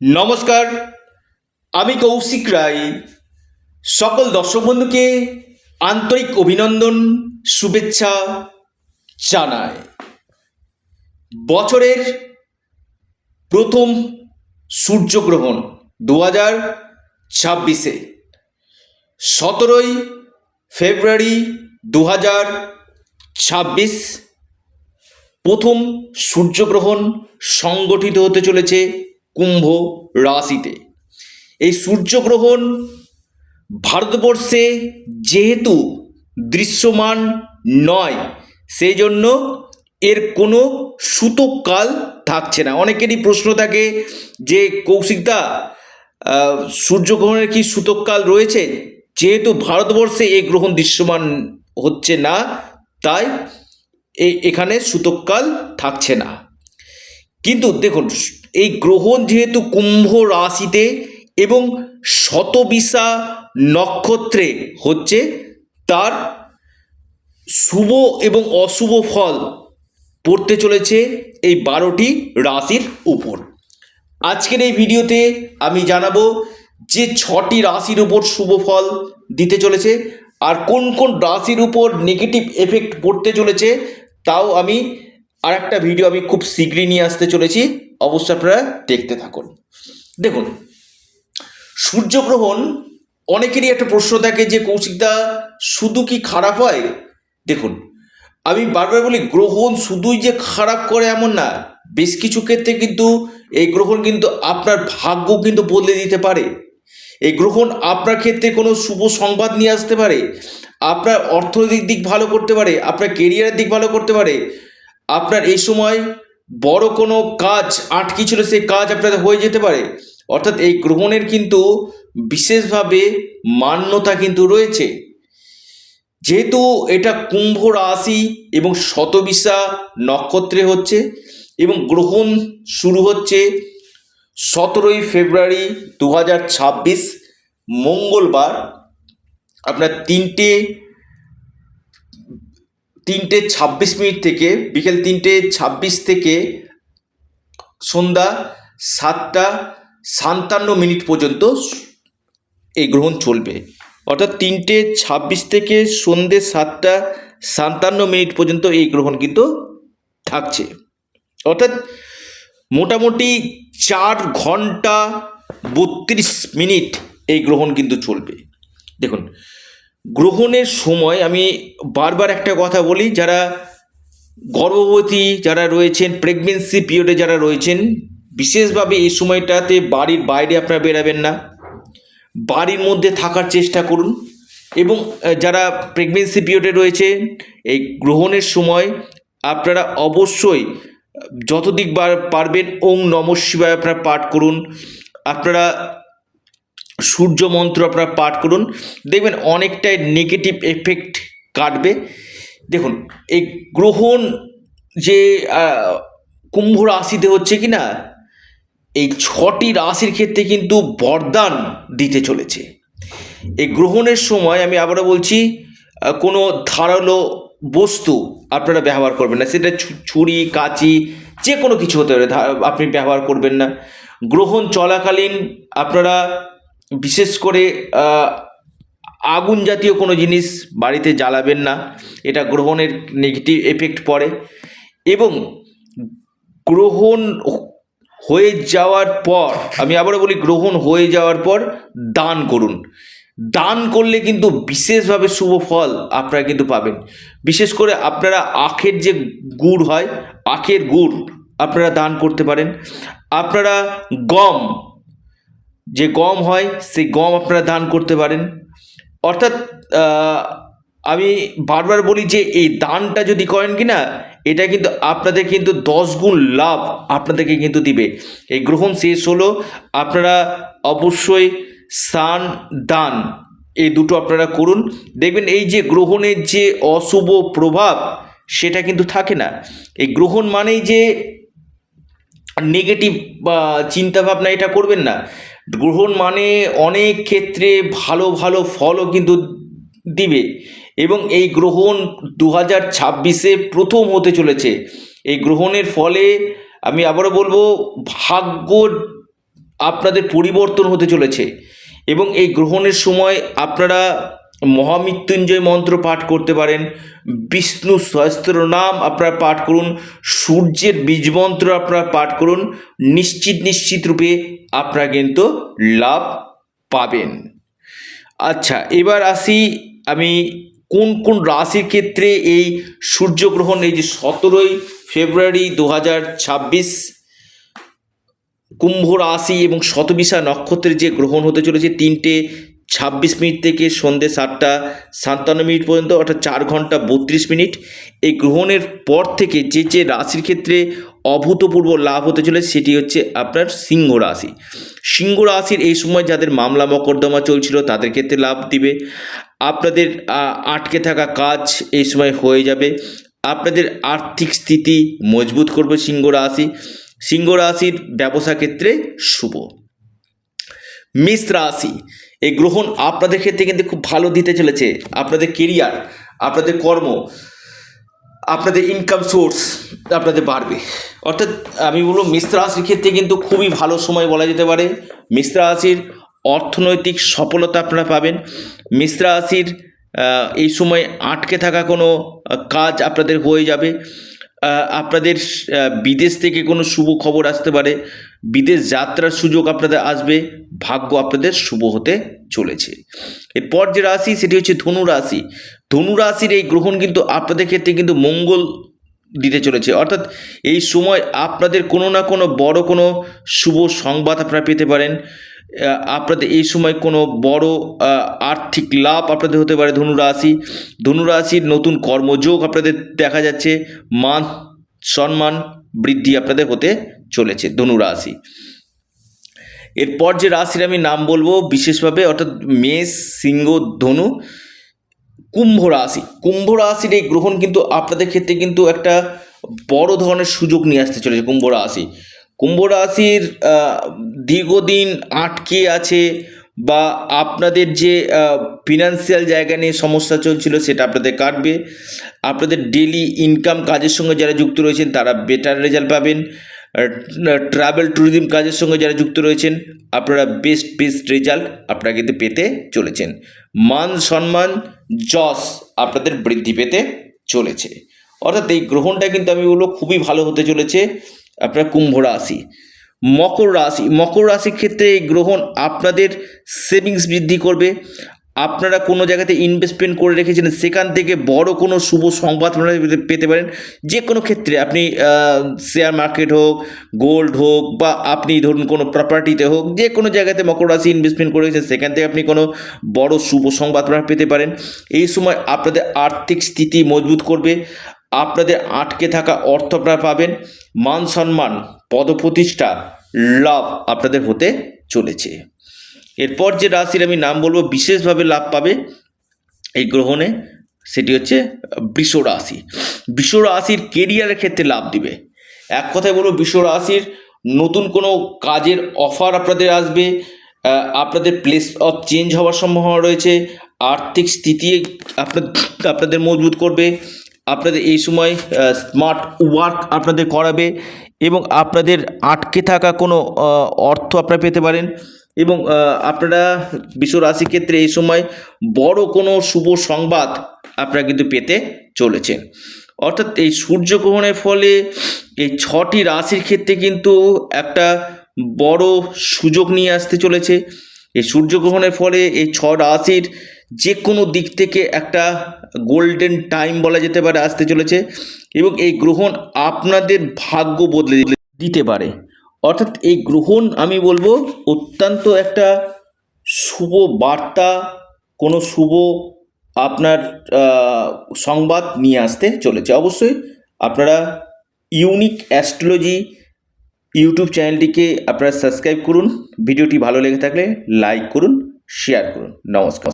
নমস্কার, আমি কৌশিক রায়। সকল দর্শক বন্ধুকে আন্তরিক অভিনন্দন, শুভেচ্ছা জানাই। বছরের প্রথম সূর্যগ্রহণ দু হাজার ছাব্বিশে, সতেরোই ফেব্রুয়ারি দু হাজার ছাব্বিশ, প্রথম সূর্যগ্রহণ সংগঠিত হতে চলেছে কুম্ভ রাশিতে। এই সূর্যগ্রহণ ভারতবর্ষে যেহেতু দৃশ্যমান নয় সেই জন্য এর কোনো সূতককাল থাকছে না। অনেকেরই প্রশ্ন থাকে যে, কৌশিকদা সূর্যগ্রহণের কি সূতককাল রয়েছে? যেহেতু ভারতবর্ষে এই গ্রহণ দৃশ্যমান হচ্ছে না, তাই এখানে সূতককাল থাকছে না। কিন্তু দেখুন, এই গ্রহণ যেহেতু কুম্ভ রাশিতে এবং শতবিশা নক্ষত্রে হচ্ছে তার শুভ এবং অশুভ ফল পড়তে চলেছে এই বারোটি রাশির উপর। আজকের এই ভিডিওতে আমি জানাব যে ছটি রাশির উপর শুভ ফল দিতে চলেছে আর কোন কোন রাশির উপর নেগেটিভ এফেক্ট পড়তে চলেছে, তাও আমি আর একটা ভিডিও আমি খুব শীঘ্রই নিয়ে আসতে চলেছি। অবশ্যই আপনারা দেখতে থাকুন। দেখুন, সূর্যগ্রহণ অনেকেরই একটা প্রশ্ন থাকে যে কৌশিকদা শুধু কি খারাপ হয়? দেখুন, আমি বারবার বলি, গ্রহণ শুধুই যে খারাপ করে এমন না। বেশ কিছু ক্ষেত্রে কিন্তু এই গ্রহণ কিন্তু আপনার ভাগ্য কিন্তু বদলে দিতে পারে। এই গ্রহণ আপনার ক্ষেত্রে কোনো শুভ সংবাদ নিয়ে আসতে পারে। আপনার অর্থনৈতিক দিক ভালো করতে পারে। আপনার কেরিয়ারের দিক ভালো করতে পারে। আপনার এই সময় বড় কোনো কাজ আটকে ছিল সেই কাজ আপনাদের হয়ে যেতে পারে। অর্থাৎ এই গ্রহণের কিন্তু বিশেষভাবে মান্যতা কিন্তু রয়েছে। যেহেতু এটা কুম্ভ রাশি এবং শতবিশা নক্ষত্রে হচ্ছে এবং গ্রহণ শুরু হচ্ছে সতেরোই ফেব্রুয়ারি দু হাজার ছাব্বিশ মঙ্গলবার। আপনার তিনটে তিনটে ছাব্বিশ মিনিট থেকে, বিকেল তিনটে ছাব্বিশ থেকে সন্ধ্যা সাতটা সাতান্ন মিনিট পর্যন্ত এই গ্রহণ চলবে। অর্থাৎ তিনটে ছাব্বিশ থেকে সন্ধ্যে সাতটা সাতান্ন মিনিট পর্যন্ত এই গ্রহণ কিন্তু থাকছে। অর্থাৎ মোটামুটি চার ঘণ্টা বত্রিশ মিনিট এই গ্রহণ কিন্তু চলবে। দেখুন গ্রহণের সময় আমি বারবার একটা কথা বলি, যারা গর্ভবতী যারা রয়েছেন প্রেগনেন্সি পিরিয়ডে যারা রয়েছেন, বিশেষভাবে এই সময়টাতে বাড়ির বাইরে আপনারা বেরাবেন না। বাড়ির মধ্যে থাকার চেষ্টা করুন এবং যারা প্রেগনেন্সি পিরিয়ডে রয়েছে, এই গ্রহণের সময় আপনারা অবশ্যই, যতদিক পারবেন ওং নম শিবায় আপনারা পাঠ করুন। আপনারা সূর্য মন্ত্র আপনারা পাঠ করুন। দেখবেন অনেকটাই নেগেটিভ এফেক্ট কাটবে। দেখুন, এই গ্রহণ যে কুম্ভ রাশিতে হচ্ছে কি না এই ছটি রাশির ক্ষেত্রে কিন্তু বরদান দিতে চলেছে। এই গ্রহণের সময় আমি আবারও বলছি কোনো ধারালো বস্তু আপনারা ব্যবহার করবেন না। সেটা ছুরি, কাঁচি যে কোনো কিছু হতে পারে আপনি ব্যবহার করবেন না। গ্রহণ চলাকালীন আপনারা বিশেষ করে আগুন জাতীয় কোনো জিনিস বাড়িতে জ্বালাবেন না, এটা গ্রহণের নেগেটিভ এফেক্ট পড়ে এবং গ্রহণ হয়ে যাওয়ার পর, আমি আবারও বলি গ্রহণ হয়ে যাওয়ার পর দান করুন। দান করলে কিন্তু বিশেষভাবে শুভ ফল আপনারা কিন্তু পাবেন। বিশেষ করে আপনারা আখের যে গুড় হয়, আখের গুড় আপনারা দান করতে পারেন। আপনারা গম যে গম হয়, সেই গম আপনারা দান করতে পারেন। অর্থাৎ আমি বারবার বলি যে এই দানটা যদি করেন কি না, এটা কিন্তু আপনাদের কিন্তু দশ গুণ লাভ আপনাদেরকে কিন্তু দিবে। এই গ্রহণ শেষ হলো, আপনারা অবশ্যই স্নান, দান, এই দুটো আপনারা করুন। দেখবেন এই যে গ্রহণের যে অশুভ প্রভাব, সেটা কিন্তু থাকে না। এই গ্রহণ মানেই যে নেগেটিভ চিন্তাভাবনা এটা করবেন না। গ্রহণ মানে অনেক ক্ষেত্রে ভালো ভালো ফলও কিন্তু দিবে। এবং এই গ্রহণ দু হাজার ছাব্বিশে প্রথম হতে চলেছে। এই গ্রহণের ফলে আমি আবারও বলব, ভাগ্য আপনাদের পরিবর্তন হতে চলেছে। এবং এই গ্রহণের সময় আপনারা মহামৃত্যুঞ্জয় মন্ত্র পাঠ করতে পারেন। বিষ্ণু সহস্র নাম আপনারা পাঠ করুন। সূর্যের বীজ মন্ত্র আপনারা পাঠ করুন। নিশ্চিত নিশ্চিত রূপে আপনারা কিন্তু লাভ পাবেন। আচ্ছা এবার আসি আমি কোন কোন রাশির ক্ষেত্রে এই সূর্যগ্রহণ এই যে সতেরোই ফেব্রুয়ারি দু ছাব্বিশ কুম্ভ রাশি এবং শতবিশা নক্ষত্রের যে গ্রহণ হতে চলেছে তিনটে ছাব্বিশ মিনিট থেকে সন্ধ্যে সাতটা সাতান্ন মিনিট পর্যন্ত, অর্থাৎ চার ঘণ্টা বত্রিশ মিনিট। এই গ্রহণের পর থেকে যে যে রাশির ক্ষেত্রে অভূতপূর্ব লাভ হতে চলে সেটি হচ্ছে আপনার সিংহ রাশি। সিংহ রাশির এই সময় যাদের মামলা মকদ্দমা চলছিল, তাদের ক্ষেত্রে লাভ দিবে। আপনাদের আটকে থাকা কাজ এই সময় হয়ে যাবে। আপনাদের আর্থিক স্থিতি মজবুত করবে সিংহ রাশি। সিংহ রাশির ব্যবসা ক্ষেত্রে শুভ। মিস রাশি, এই গ্রহণ আপনাদের ক্ষেত্রে কিন্তু খুব ভালো দিতে চলেছে। আপনাদের কেরিয়ার আপনাদের কর্ম, আপনাদের ইনকাম সোর্স আপনাদের বাড়বে। অর্থাৎ আমি বলব মিশ্র রাশির ক্ষেত্রে কিন্তু খুবই ভালো সময় বলা যেতে পারে। মিশ্র রাশির অর্থনৈতিক সফলতা আপনারা পাবেন। মিশ্র রাশির এই সময় আটকে থাকা কোনো কাজ আপনাদের হয়ে যাবে। আপনাদের বিদেশ থেকে কোনো শুভ খবর আসতে পারে। বিদেশ যাত্রার সুযোগ আপনাদের আসবে, ভাগ্য আপনাদের শুভ হতে চলেছে। এরপর যে রাশি, সেটি হচ্ছে ধনু রাশি। ধনু রাশির এই গ্রহণ কিন্তু আপনাদের ক্ষেত্রে কিন্তু মঙ্গল দিতে চলেছে। অর্থাৎ এই সময় আপনাদের কোনো না কোনো বড় কোনো শুভ সংবাদ আপনারা পেতে পারেন। আপনাদের এই সময় কোনো বড় আর্থিক লাভ আপনাদের হতে পারে ধনু রাশি। ধনু রাশির নতুন কর্মযোগ আপনাদের দেখা যাচ্ছে। মান, সম্মান বৃদ্ধি আপনাদের হতে চলেছে, ধনু রাশি। এরপর যে রাশির আমি নাম বলব, বিশেষভাবে অর্থাৎ মেষ, সিংহ, ধনু, কুম্ভ রাশি। কুম্ভ রাশির এই গ্রহণ কিন্তু আপনাদের ক্ষেত্রে কিন্তু একটা বড় ধরনের সুযোগ নিয়ে আসতে চলেছে কুম্ভ রাশি। কুম্ভ রাশির দীর্ঘদিন আটকে আছে বা আপনাদের যে ফিনান্সিয়াল জায়গা নিয়ে সমস্যা চলছিল সেটা আপনাদের কাটবে। আপনাদের ডেলি ইনকাম কাজের সঙ্গে যারা যুক্ত রয়েছেন তারা বেটার রেজাল্ট পাবেন। ট্রাভেল ট্যুরিজম কাজের সঙ্গে যারা যুক্ত রয়েছেন, আপনারা বেস্ট বেস্ট রেজাল্ট আপনারা কিন্তু পেতে চলেছেন। মান সম্মান, যশ আপনাদের বৃদ্ধি পেতে চলেছে। অর্থাৎ এই গ্রহণটা কিন্তু আমি বলব খুবই ভালো হতে চলেছে আপনার কুম্ভ রাশি। মকর রাশি, মকর রাশির ক্ষেত্রে এই গ্রহণ আপনাদের সেভিংস বৃদ্ধি করবে। আপনারা কোনো জায়গাতে ইনভেস্টমেন্ট করে রেখেছেন, সেখান থেকে বড় কোনো শুভ সংবাদ আপনারা পেতে- পারেন। যে কোনো ক্ষেত্রে আপনি শেয়ার মার্কেট হোক গোল্ড হোক, বা আপনি ধরুন কোনো প্রপার্টিতে হোক, যে কোনো জায়গাতে মকর রাশি ইনভেস্টমেন্ট করে রেখেছেন, সেখান থেকে আপনি কোনো বড় শুভ সংবাদ আপনারা পেতে পারেন। এই সময় আপনাদের আর্থিক স্থিতি মজবুত করবে, আপনাদের আটকে থাকা অর্থ আপনারা পাবেন। মান সম্মান, পদপ্রতিষ্ঠা, লাভ আপনাদের হতে চলেছে। এরপর যে রাশির আমি নাম বলব, বিশেষভাবে লাভ পাবে এই গ্রহণে, সেটি হচ্ছে বৃষ রাশি। বৃষ রাশির কেরিয়ারের ক্ষেত্রে লাভ দিবে। এক কথায় বলব, বৃষ রাশির নতুন কোনো কাজের অফার আপনাদের আসবে আপনাদের প্লেস অফ চেঞ্জ হওয়ার সম্ভাবনা রয়েছে, আর্থিক স্থিতি আপনার, আপনাদের মজবুত করবে, আপনাদের এই সময় স্মার্ট ওয়ার্ক আপনাদের করাবে এবং আপনাদের আটকে থাকা কোনো অর্থ আপনারা পেতে পারেন। এবং আপনারা বিশ্ব রাশির ক্ষেত্রে এই সময় বড় কোনো শুভ সংবাদ আপনারা কিন্তু পেতে চলেছেন অর্থাৎ এই সূর্যগ্রহণের ফলে এই ছটি রাশির ক্ষেত্রে কিন্তু একটা বড় সুযোগ নিয়ে আসতে চলেছে। এই সূর্যগ্রহণের ফলে এই ছ রাশির যে কোনো দিক থেকে একটা গোল্ডেন টাইম বলা যেতে পারে, আসতে চলেছে এবং এই গ্রহণ আপনাদের ভাগ্য বদলে দিতে পারে। অর্থাৎ এই গ্রহণ আমি বলব অত্যন্ত একটা শুভ বার্তা, কোনো শুভ আপনার সংবাদ নিয়ে আসতে চলেছে। অবশ্যই আপনারা ইউনিক অ্যাস্ট্রোলজি ইউটিউব চ্যানেলটিকে আপনারা সাবস্ক্রাইব করুন, ভিডিওটি ভালো লেগে থাকলে লাইক করুন, শেয়ার করুন। নমস্কার।